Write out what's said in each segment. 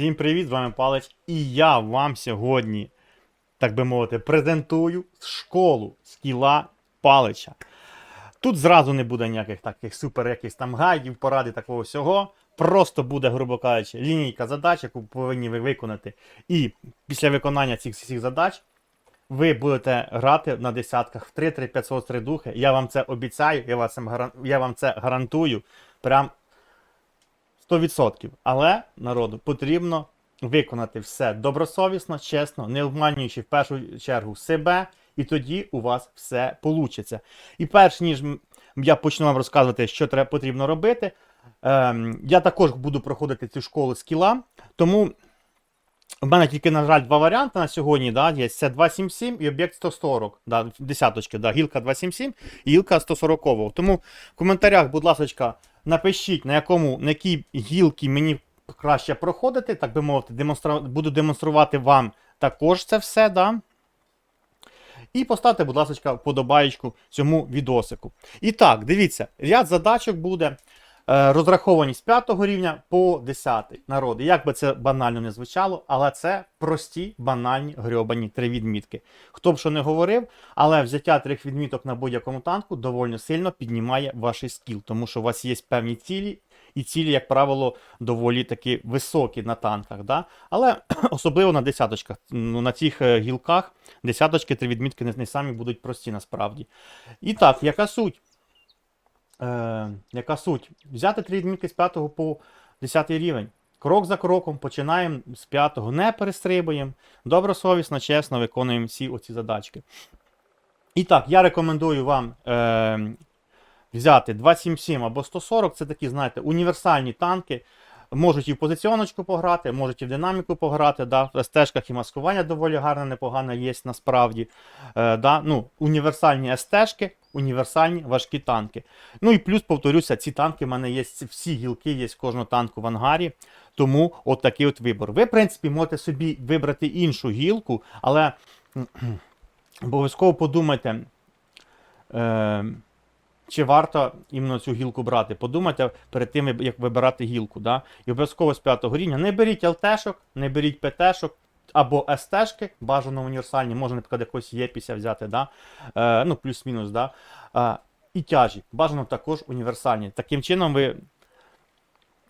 Всім привіт, з вами Палич, і я вам сьогодні, так би мовити, презентую школу скіла Палича. Тут зразу не буде ніяких таких супер якихось там гайдів, поради такого всього. Просто буде, грубо кажучи, лінійка задач, яку повинні ви виконати. І після виконання цих всіх задач ви будете грати на десятках в 3 3 500 3 духи. Я вам це обіцяю, я вам це гарантую. Прям 100%. Але народу потрібно виконати все добросовісно, чесно, не обманюючи в першу чергу себе, і тоді у вас все вийде. І перш ніж я почну вам розказувати, що треба потрібно робити, ем, я також буду проходити цю школу скіла, тому. У мене тільки, на жаль, два варіанти на сьогодні. Да, є. Це 277 і об'єкт 140. Да, десяточки, да, гілка 277 і гілка 140. Тому в коментарях, будь ласка, напишіть, на якому на якій гілці мені краще проходити, так би мовити, демонстра... буду демонструвати вам також це все. Да? І поставте, будь ласка, вподобаєчку цьому відосику. І так, дивіться, ряд задачок буде е, розраховані з 5 рівня по 10 народи. Як би це банально не звучало, але це прості, банальні грьобані три відмітки. Хто б що не говорив, але взяття трьох відміток на будь-якому танку доволі сильно піднімає ваш скіл, тому що у вас є певні цілі. І цілі, як правило, доволі таки високі на танках. Да? Але особливо на десяточках. Ну, на цих е, гілках десяточки, три відмітки не самі будуть прості насправді. І так, яка суть? Е, яка суть? Взяти три відмітки з 5 по 10 рівень. Крок за кроком починаємо з 5, не перестрибуємо. Добросовісно, чесно виконуємо всі оці задачки. І так, я рекомендую вам е, взяти 277 або 140. Це такі, знаєте, універсальні танки. Можуть і в позиціоночку пограти, можуть і в динаміку пограти. Да? В стежках і маскування доволі гарне, непогане є насправді. Е, да? ну, універсальні СТ-шки, універсальні важкі танки. Ну і плюс, повторюся, ці танки в мене є, всі гілки є з кожного танку в ангарі. Тому от такий от вибор. Ви, в принципі, можете собі вибрати іншу гілку, але обов'язково подумайте. Е, чи варто іменно цю гілку брати? Подумайте перед тим, як вибирати гілку. Да? І обов'язково з 5 рівня. Не беріть ЛТшок, не беріть ПТшок або СТшки, бажано універсальні, можна, наприклад, якось єпіся взяти, да? е, ну, плюс-мінус. Да? Е, і тяжі. Бажано також універсальні. Таким чином ви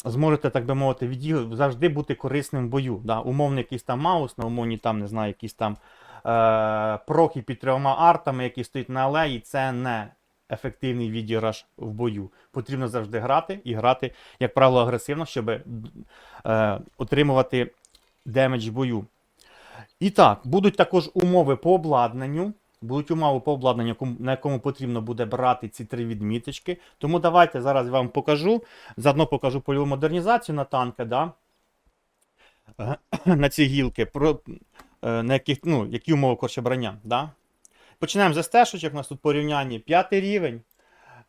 зможете, так би мовити, від завжди бути корисним в бою. Да? Умовний якийсь там маус, на умовні там, не знаю, якісь там е, проки під трьома артами, які стоять на алеї, це не ефективний відіграш в бою. Потрібно завжди грати і грати, як правило, агресивно, щоб е, отримувати демедж бою. І так, будуть також умови по обладнанню. Будуть умови по обладнанню, на якому потрібно буде брати ці три відміточки. Тому давайте зараз я вам покажу. Заодно покажу польову модернізацію на танки, да? Е, на ці гілки, про, е, на яких, ну, які умови коротше, брання. Да? Починаємо з стежочок, у нас тут порівняння. П'ятий рівень.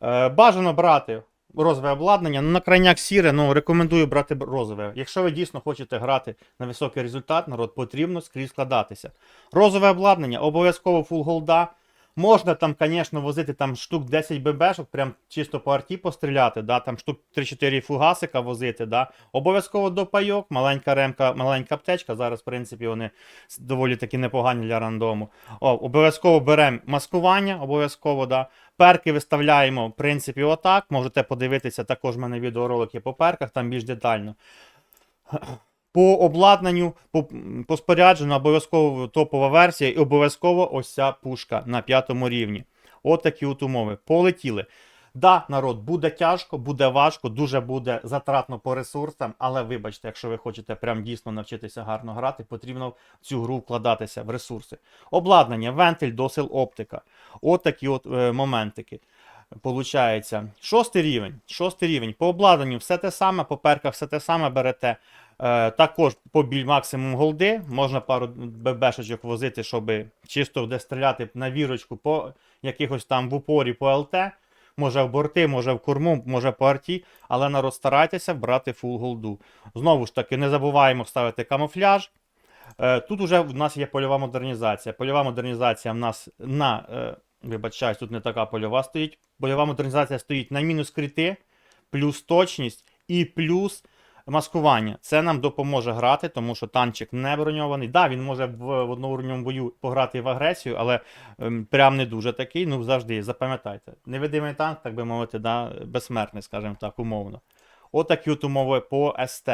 Е, бажано брати розове обладнання. Ну, на крайняк сіре, ну рекомендую брати розове. Якщо ви дійсно хочете грати на високий результат, народ потрібно скрізь складатися. Розове обладнання, обов'язково фул голда. Можна там, звісно, возити там штук 10 ББшок, прям чисто по арті постріляти, да, там штук 3-4 фугасика возити. Да. Обов'язково допайок, маленька ремка, маленька аптечка. Зараз, в принципі, вони доволі таки непогані для рандому. Обов'язково беремо маскування, обов'язково, да. Перки виставляємо, в принципі, отак. Можете подивитися, також в мене відеоролики по перках, там більш детально. По обладнанню, по, по спорядженню, обов'язково топова версія і обов'язково ось ця пушка на п'ятому рівні. От такі от умови. Полетіли. Да, народ, буде тяжко, буде важко, дуже буде затратно по ресурсам, але вибачте, якщо ви хочете прям дійсно навчитися гарно грати, потрібно в цю гру вкладатися в ресурси. Обладнання, вентиль, досил, оптика. От такі от е, моментики. Получається, шостий рівень. Шостий рівень. По обладнанню все те саме, по перках все те саме берете. Е, також по біль максимум голди. Можна пару ББшечок возити, щоб чисто де стріляти на вірочку по якихось там в упорі по ЛТ. Може в борти, може в корму, може по арті, але народ старайтеся брати фул голду. Знову ж таки, не забуваємо ставити камуфляж. Е, Тут уже в нас є польова модернізація. Польова модернізація в нас на. е, Вибачаюсь, тут не така польова стоїть. Польова модернізація стоїть на мінус крити, плюс точність і плюс Маскування. Це нам допоможе грати, тому що танчик не броньований. Да, він може в, в одноуровневому бою пограти в агресію, але ем, прям не дуже такий. Ну, завжди запам'ятайте. Невидимий танк, так би мовити, да, безсмертний, скажімо так, умовно. Отакі от умови по СТ.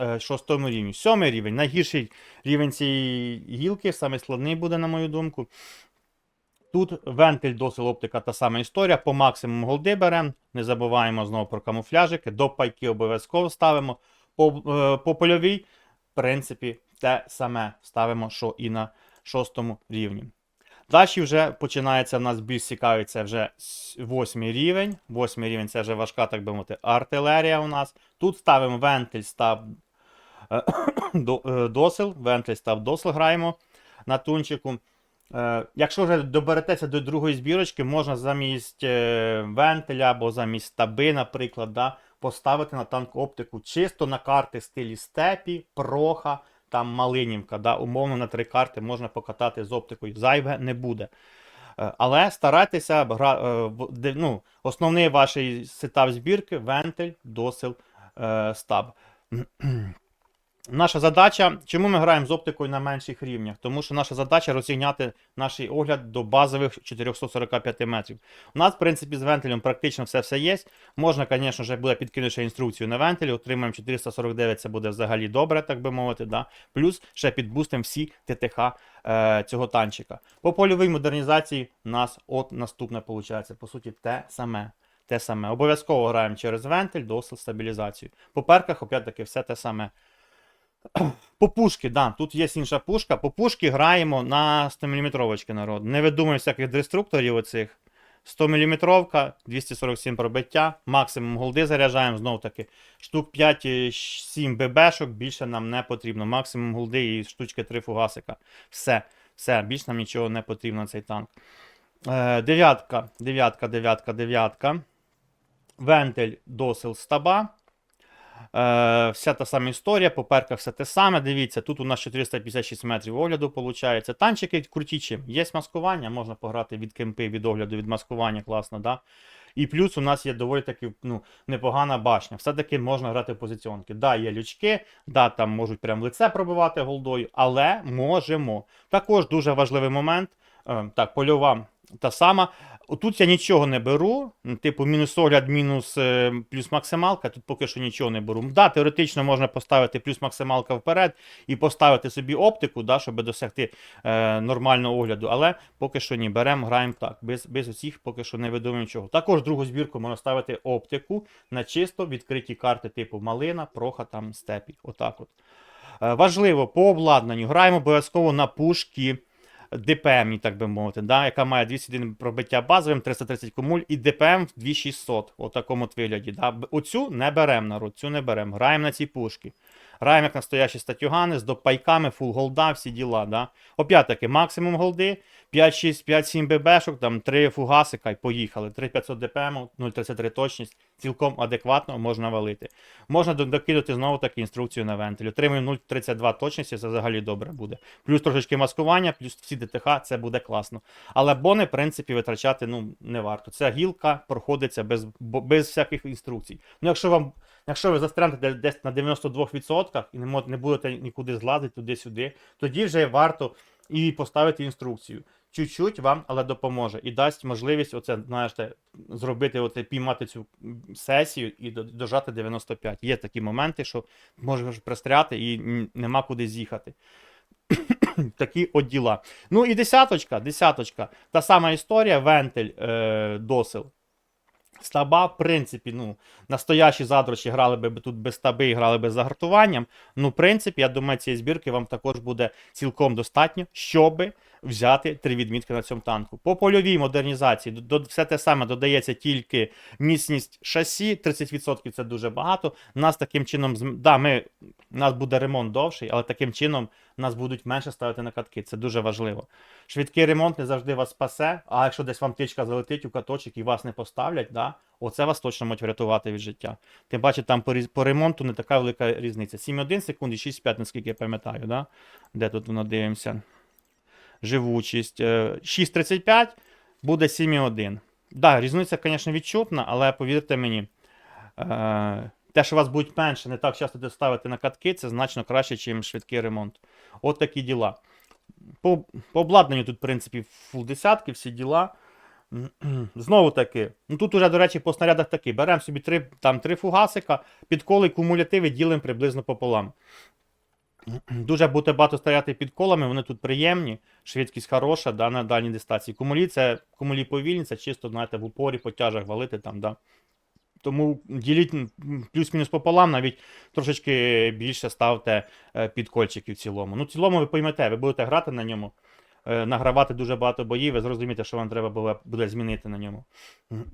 Е, Шостому рівні. Сьомий рівень. Найгірший рівень цієї гілки, саме складний буде, на мою думку. Тут вентиль, досил, оптика та сама історія. По максимуму голди беремо. Не забуваємо знову про камуфляжики. До пайки обов'язково ставимо. По, е, по польовій, в принципі, те саме ставимо, що і на шостому рівні. Далі вже починається в нас більш цікавий, це вже восьмий рівень. Восьмий рівень це вже важка, так би мовити, артилерія у нас. Тут ставимо вентиль, став е, е, досил, вентиль став досил граємо на тунчику. Е, Якщо вже доберетеся до другої збірочки, можна замість е, вентиля або замість стаби, наприклад, да, поставити на танк оптику чисто на карти стилі степі, проха, там Малинівка. Да, умовно на три карти можна покатати з оптикою. Зайве не буде. Е, Але старайтеся ну, основний ваш сетап збірки вентиль, досил, стаб. Наша задача, чому ми граємо з оптикою на менших рівнях? Тому що наша задача розігняти наш огляд до базових 445 метрів. У нас, в принципі, з вентилем практично все все є. Можна, звісно, вже буде підкинути інструкцію на вентилі, отримаємо 449, це буде взагалі добре, так би мовити. Да? Плюс ще підбустимо всі ТТХ е, цього танчика. По польовій модернізації у нас от наступне виходить, по суті, те саме. Те саме. Обов'язково граємо через вентиль, досил, стабілізацію. По перках, опять-таки, все те саме. По пушки, да, тут є інша пушка. По пушки граємо на 100 мм народ. Не видумуємо всяких деструкторів оцих. 100 мм, 247 пробиття, максимум голди заряджаємо, знову таки. Штук 5-7 ББшок, більше нам не потрібно. Максимум голди і штучки 3 фугасика. Все, все, більше нам нічого не потрібно цей танк. Е, дев'ятка, дев'ятка, дев'ятка, дев'ятка. Вентиль досил стаба. Е, вся та сама історія, по перках все те саме. Дивіться, тут у нас 456 метрів огляду виходить. Танчики круті чим. Є маскування, можна пограти від кемпи, від огляду, від маскування, класно, да? І плюс у нас є доволі таки ну, непогана башня. Все-таки можна грати в позиціонки. Да, є лючки, да, там можуть прям лице пробивати голдою, але можемо. Також дуже важливий момент. Е, так, польова та сама. Тут я нічого не беру. Типу, мінус огляд, мінус е, плюс максималка. Тут поки що нічого не беру. Да, теоретично можна поставити плюс максималка вперед і поставити собі оптику, да, щоб досягти е, нормального огляду. Але поки що ні, беремо, граємо так. Без, без усіх поки що не видумуємо нічого. Також другу збірку можна ставити оптику на чисто відкриті карти типу малина, проха, там, степі. Отак от. Е, важливо, по обладнанню граємо обов'язково на пушки. ДПМ, так би мовити, да, яка має 201 пробиття базовим, 330 комуль і ДПМ в 2600 у такому от вигляді. Да. Оцю не беремо народ, цю не беремо. Граємо на ці пушки. Граємо як настоящі статюгани з допайками, фул голда, всі діла. Да. Опять-таки, максимум голди, 5-6, 5-7 ББшок, там 3 фугасика і поїхали. 3500 ДПМ, 0,33 точність, цілком адекватно можна валити. Можна до- докинути знову таки інструкцію на вентиль. Отримуємо 0,32 точності, це взагалі добре буде. Плюс трошечки маскування, плюс всі ДТХ, це буде класно. Але бони, в принципі, витрачати ну, не варто. Ця гілка проходиться без, без всяких інструкцій. Ну, якщо вам. Якщо ви застрянете десь на 92% і не будете нікуди злазити туди-сюди, тоді вже варто і поставити інструкцію. Чуть-чуть вам, але допоможе. І дасть можливість оце, знаєте, зробити, оце, піймати цю сесію і дожати 95. Є такі моменти, що можеш пристряти і нема куди з'їхати. Такі от діла. Ну і десяточка, десяточка. Та сама історія, вентиль, е, досил. Стаба, в принципі, ну, настоящі задрочі грали би тут без стаби і грали би за гартуванням. Ну, в принципі, я думаю, цієї збірки вам також буде цілком достатньо, щоби взяти три відмітки на цьому танку. По польовій модернізації до, все те саме додається тільки міцність шасі, 30% це дуже багато. Нас таким чином, да, ми, у нас буде ремонт довший, але таким чином нас будуть менше ставити на катки. Це дуже важливо. Швидкий ремонт не завжди вас спасе, а якщо десь вам тичка залетить у каточок і вас не поставлять, да, оце вас точно може врятувати від життя. Тим паче, там по, по ремонту не така велика різниця. 7,1 секунд і 6,5, наскільки я пам'ятаю, да? де тут воно дивимося. Живучість. Е, 6,35 буде 7,1. Да, різниця, звісно, відчутна, але повірте мені, е, те, що вас будуть менше, не так часто де ставити на катки, це значно краще, ніж швидкий ремонт. От такі діла. По, по обладнанню тут, в принципі, фул десятки, всі діла. Знову таки, ну тут уже, до речі, по снарядах такі. Беремо собі три, там, три фугасика, підколи кумулятиви ділимо приблизно пополам. Дуже буде багато стояти під колами, вони тут приємні, швидкість хороша да, на дальній дистанції. Кумулі це кумулі повільні, це чисто, знаєте, в упорі, по тяжах валити там, да. Тому діліть плюс-мінус пополам, навіть трошечки більше ставте е, підкольчиків в цілому. Ну, в цілому ви поймете, ви будете грати на ньому, е, награвати дуже багато боїв, ви зрозумієте, що вам треба буде змінити на ньому.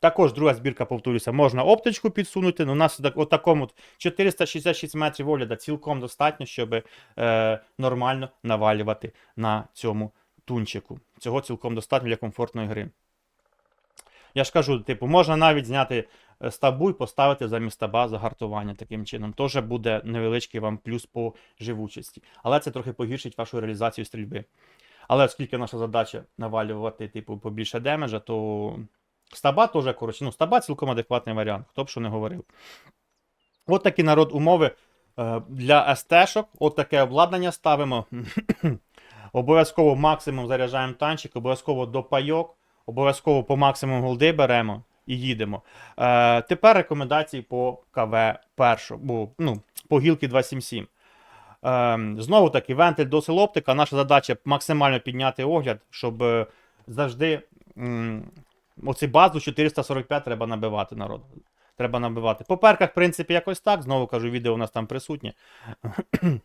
Також друга збірка, повторюся, можна оптичку підсунути. Ну, у нас от такому от 466 метрів огляда цілком достатньо, щоб е, нормально навалювати на цьому тунчику. Цього цілком достатньо для комфортної гри. Я ж кажу, типу, можна навіть зняти стабу і поставити замість стаба загартування таким чином. Теж буде невеличкий вам плюс по живучості. Але це трохи погіршить вашу реалізацію стрільби. Але оскільки наша задача навалювати, типу, побільше демеджа, то стаба теж, коротше, ну, стаба цілком адекватний варіант, хто б що не говорив. От такі народ умови е, для СТ-шок. От таке обладнання ставимо. обов'язково максимум заряджаємо танчик, обов'язково до пайок, обов'язково по максимуму голди беремо і їдемо. Е, тепер рекомендації по КВ першому, ну, по гілки 277. Ем, знову таки, вентиль до оптика. Наша задача максимально підняти огляд, щоб е, завжди м, оці базу 445 треба набивати народ. Треба набивати. По перках, в принципі, якось так. Знову кажу, відео у нас там присутнє.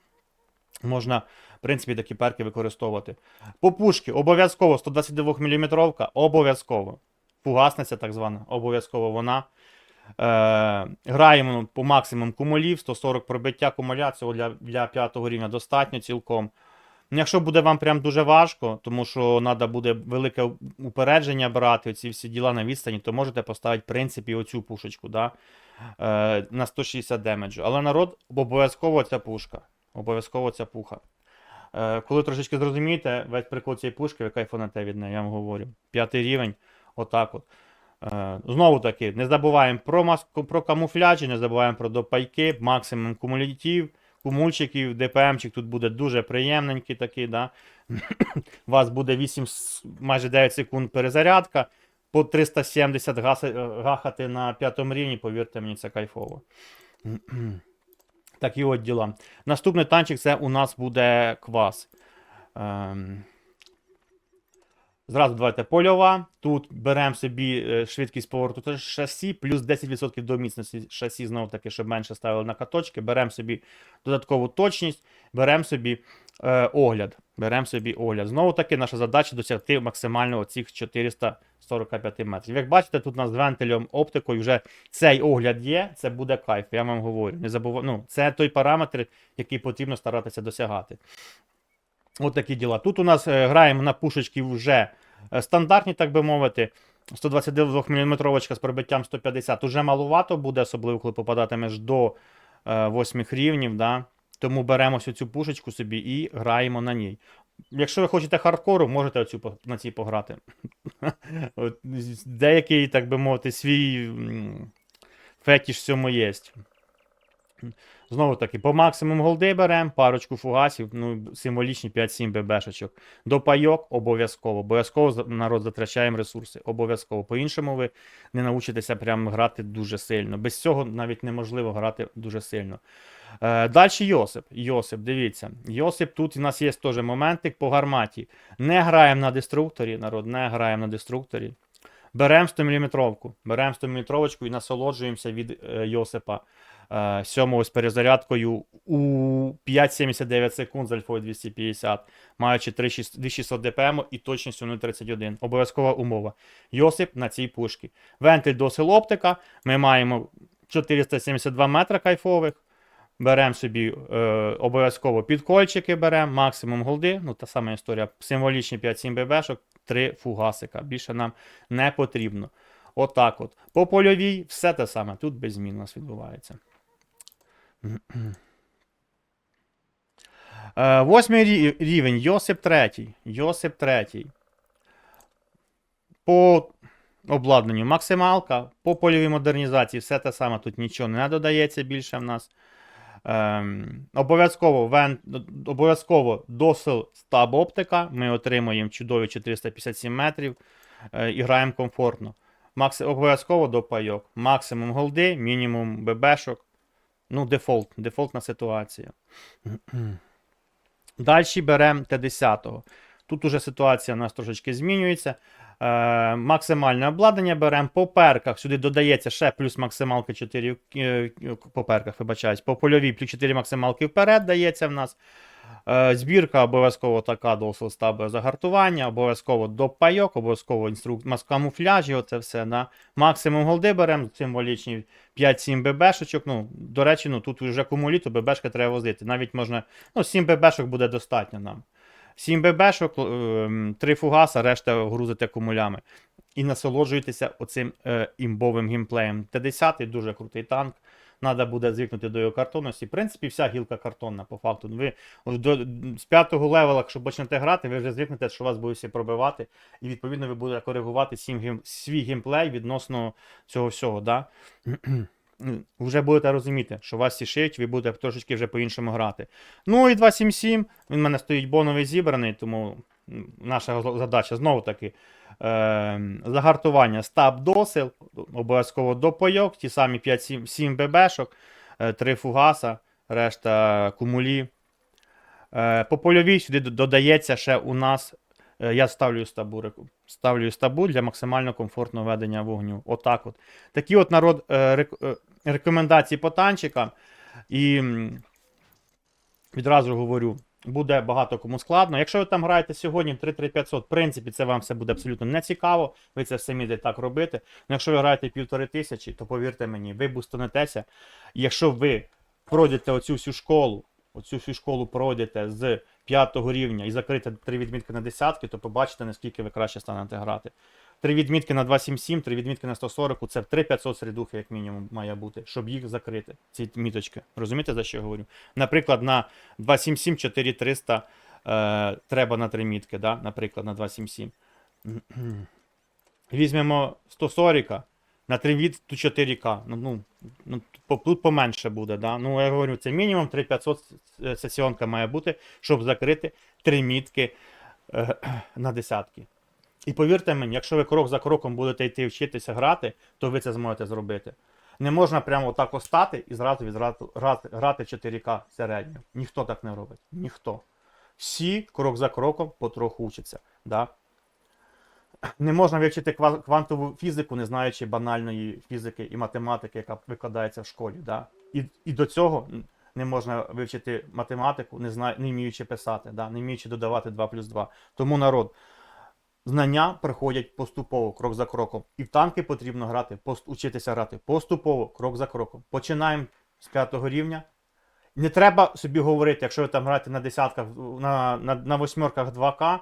Можна, в принципі, такі перки використовувати. По пушки обов'язково 122 мм, обов'язково. Фугасниця, так звана, обов'язково вона. Е, граємо по максимум кумулів, 140 пробиття кумуля, цього для, для 5 рівня достатньо цілком. Якщо буде вам прям дуже важко, тому що треба буде велике упередження брати, ці всі діла на відстані, то можете поставити, в принципі, оцю пушечку да? е, на 160 демеджу. Але народ обов'язково ця пушка. Обов'язково ця пуха. Е, коли трошечки зрозумієте, весь прикол цієї пушки, ви кайфанете від неї, я вам говорю. П'ятий рівень, отак от. Е, Знову таки, не забуваємо про маску, про камуфляжі, не забуваємо про допайки, максимум кумулятив, кумульчиків, ДПМчик тут буде дуже приємненький такий, да? У вас буде 8, майже 9 секунд перезарядка, по 370 гаси- е, гахати на п'ятому рівні, повірте мені, це кайфово. Такі от діла. Наступний танчик це у нас буде квас. Ем... Зразу давайте польова. Тут беремо собі е, швидкість повороту шасі, плюс 10% до міцності шасі, знову таки, щоб менше ставили на каточки. Беремо собі додаткову точність, беремо собі е, огляд. Беремо собі огляд. Знову таки, наша задача досягти максимально цих 445 метрів. Як бачите, тут у нас з вентилем оптикою вже цей огляд є, це буде кайф, я вам говорю. Не забув... ну, це той параметр, який потрібно старатися досягати. От такі діла. Тут у нас е, граємо на пушечки вже е, стандартні, так би мовити. 122 мм з пробиттям 150 уже малувато буде, особливо коли попадатимеш до е, 8 рівнів. Да? Тому беремо цю пушечку собі і граємо на ній. Якщо ви хочете хардкору, можете оцю, на цій пограти. Деякий, так би мовити, свій фетіш в цьому є. Знову таки, по максимум голди беремо, парочку фугасів, ну, символічні 5-7 ББшечок. До пайок обов'язково. Обов'язково народ затрачаємо ресурси. Обов'язково. По-іншому ви не научитеся прям грати дуже сильно. Без цього навіть неможливо грати дуже сильно. Е, далі Йосип. Йосип, дивіться. Йосип, тут у нас є теж моментик по гарматі. Не граємо на деструкторі, народ, не граємо на деструкторі. Беремо 100 мм. Беремо 100 мм і насолоджуємося від е, Йосипа. Сьомого з перезарядкою у 5,79 секунд з альфою 250, маючи 3600 2600 дпм і точністю 0,31. Обов'язкова умова. Йосип на цій пушці. Вентиль до оптика. Ми маємо 472 метра кайфових. Беремо собі е, обов'язково підкольчики, беремо, максимум голди. Ну, та сама історія. Символічні 5-7 ББшок, 3 фугасика. Більше нам не потрібно. Отак от. По польовій все те саме. Тут без змін у нас відбувається. Е, Восьмий рівень Йосип третій. Йосип третій. По обладнанню максималка. По польовій модернізації все те саме, тут нічого не додається більше в нас. Ем, обов'язково, вен, обов'язково досил стаб оптика. Ми отримуємо чудові 457 метрів е, і граємо комфортно. Макс, обов'язково до пайок. Максимум голди, мінімум ББшок. Ну, дефолт, дефолтна ситуація. Далі беремо Т10. Тут уже ситуація у нас трошечки змінюється. Е, максимальне обладнання беремо по перках. Сюди додається ще плюс максималки 4 е, по перках, вибачаюсь. По польовій плюс 4 максималки вперед дається в нас. Е, збірка обов'язково така до стабу загартування, обов'язково до пайок, обов'язково інструк... камуфляжі, оце все. Да? Максимум голди беремо, символічні 5-7 ББшечок. Ну, до речі, ну, тут вже кумуліту ББшки треба возити. Навіть можна, ну, 7 ББшок буде достатньо нам. 7 ББшок, 3 фугаса, решта грузите кумулями. І насолоджуйтеся оцим е, імбовим геймплеєм. Т-10 дуже крутий танк. Треба буде звикнути до його картонності. В принципі, вся гілка картонна, по факту. Ви до, з п'ятого левела, якщо почнете грати, ви вже звикнете, що вас будуть пробивати. І відповідно ви будете коригувати сім, свій геймплей відносно цього всього. Да? Вже будете розуміти, що вас всі шиють, ви будете трошечки вже по-іншому грати. Ну і 277, він в мене стоїть боновий зібраний, тому наша задача знову таки е, загартування стаб досил, обов'язково до пайок, ті самі 5-7 ББшок, 3 фугаса, решта кумулі. Е, по польовій сюди додається ще у нас. е, Я ставлю стабу, ставлю стабу для максимально комфортного ведення вогню. Отак от. Такі от народ е, е, рекомендації по танчикам. І відразу говорю, буде багато кому складно. Якщо ви там граєте сьогодні в 33500, в принципі, це вам все буде абсолютно не цікаво. Ви це все вмієте так робити. Ну, якщо ви граєте півтори тисячі, то повірте мені, ви бустанетеся. Якщо ви пройдете оцю всю школу, оцю всю школу пройдете з п'ятого рівня і закрите три відмітки на десятки, то побачите, наскільки ви краще станете грати. Три відмітки на 277, три відмітки на 140, це в 3500 середухи, як мінімум, має бути, щоб їх закрити, ці міточки. Розумієте, за що я говорю? Наприклад, на 277 4300 е, треба на три мітки, да? наприклад, на 277. Візьмемо 140 на 3 від 4К. Ну, ну, ну, тут поменше буде. Да? Ну, я говорю, це мінімум 3500 сесіонка має бути, щоб закрити три мітки е, на десятки. І повірте мені, якщо ви крок за кроком будете йти вчитися грати, то ви це зможете зробити. Не можна прямо отак остати і зразу грати, грати 4К середньо. Ніхто так не робить. Ніхто. Всі крок за кроком потроху учаться. Да? Не можна вивчити квантову фізику, не знаючи банальної фізики і математики, яка викладається в школі. Да? І, і до цього не можна вивчити математику, не, зна... не вміючи писати, да? не вміючи додавати 2 плюс 2. Тому народ, знання приходять поступово, крок за кроком. І в танки потрібно грати, учитися грати поступово, крок за кроком. Починаємо з п'ятого рівня. Не треба собі говорити, якщо ви там граєте на десятках, на, на, на восьмерках 2К,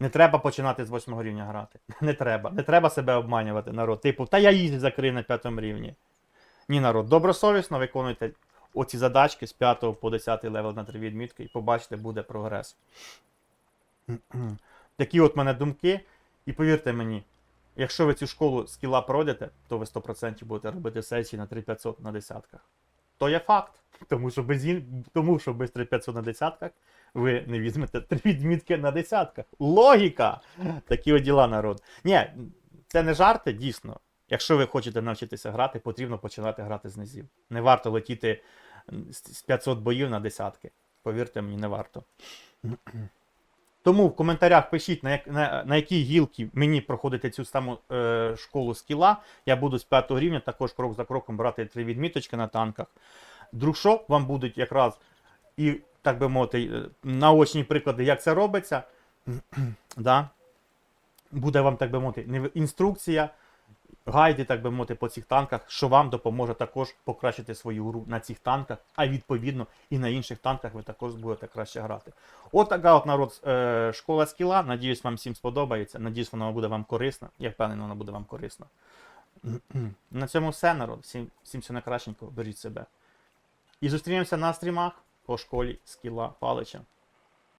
не треба починати з восьмого рівня грати. Не треба. Не треба себе обманювати, народ. Типу, та я її закрию на п'ятому рівні. Ні, народ, добросовісно виконуйте оці задачки з 5 по 10 левел на 3 відмітки і побачите, буде прогрес. Такі от мене думки. І повірте мені, якщо ви цю школу скіла пройдете, то ви 100% будете робити сесії на 3500 на десятках. То є факт. Тому що без, тому що без 3500 на десятках ви не візьмете три відмітки на десятках. Логіка! Такі от діла, народ. Ні, це не жарти, дійсно. Якщо ви хочете навчитися грати, потрібно починати грати з низів. Не варто летіти з 500 боїв на десятки. Повірте мені, не варто. Тому в коментарях пишіть, на, як, на, на якій гілки мені проходити цю саму е, школу скіла. Я буду з 5 рівня також крок за кроком брати три відміточки на танках. Друг вам будуть якраз і, так би мовити, е, наочні приклади, як це робиться. да? Буде вам, так би мовити, інструкція, гайди, так би мовити, по цих танках, що вам допоможе також покращити свою гру на цих танках, а відповідно і на інших танках ви також будете краще грати. От така от народ е, школа скіла. Надіюсь, вам всім сподобається. Надіюсь, вона буде вам корисна. Я впевнений, вона буде вам корисна. На цьому все, народ. Всім, всім все найкращенького, беріть себе. І зустрінемося на стрімах по школі скіла Палича.